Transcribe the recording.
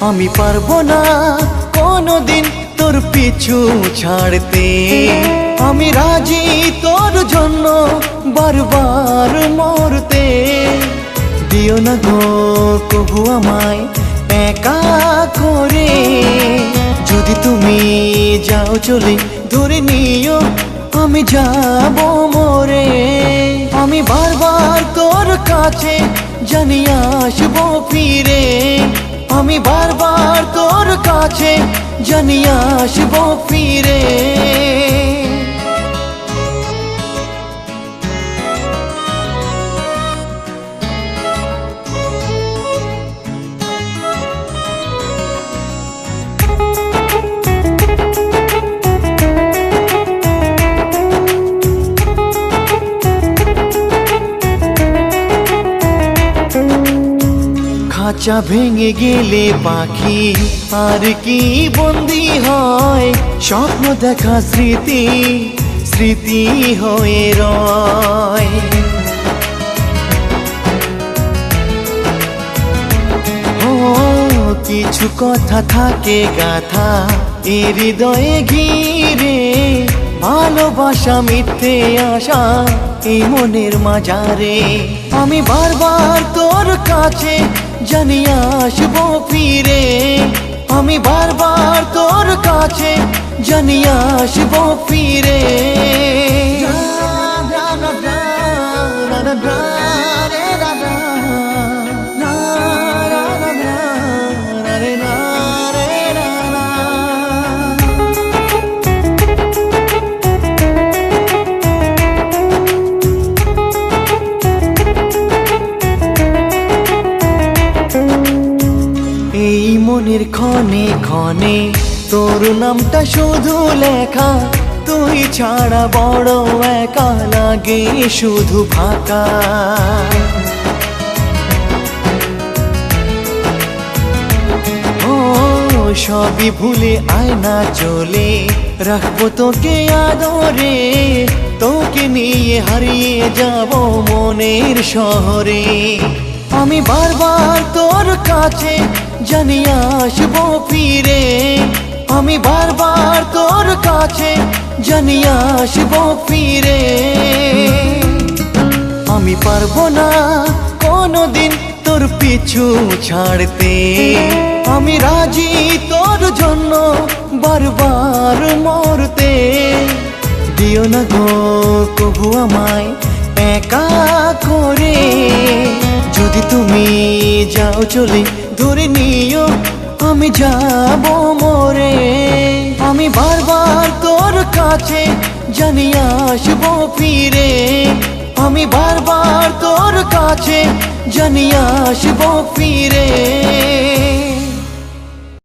আমি পারব না কোনোদিন তোর পিছু ছাড়তে। আমি রাজি তোর জন্য বারবার মরতে। দিও না গো কবু আমায় একা করে। যদি তুমি যাও চলে, ধরে নিও আমি যাব মরে। আমি বারবার তোর কাছে জানি আসব ফিরে। আমি বারবার তোর কাছে জানি আসব ফিরে। খাঁচা ভেঙে গেলে পাখি, আর কি বন্দি হয়? স্বপ্ন দেখা স্মৃতি স্মৃতি হয়ে রয়। কিছু কথা থাকে গাথা, এ হৃদয়ে ঘিরে। ভালোবাসা, মিথ্যে আসা এই মনের মাজারে আমি বারবার তোর কাছে জানি আসব ফিরে। আমি বারবার তোর কাছে জানি আসব ফিরে। ক্ষণে ক্ষণে তোর নামটা শুধু লেখা, তুই ছাড়া বড় একা লাগে শুধু ফাঁকা। সবই ভুলে আয়না চলে, রাখব তোকে আদরে, তোকে নিয়ে হারিয়ে যাব মনের শহরে। আমি বারবার তোর কাছে জানি আসব ফিরে। আমি বারবার তোর কাছে জানি আসব ফিরে। আমি পারব না কোনোদিন তোর পিছু ছাড়তে। আমি রাজি তোর জন্য বারবার মরতে। দিও না গো কবু আমায় একা করে। যদি তুমি যাও চলে ধরে নিও। আমি যাব মরে। আমি বারবার তোর কাছে জানি আসব ফিরে। আমি বারবার তোর কাছে জানি আসব ফিরে।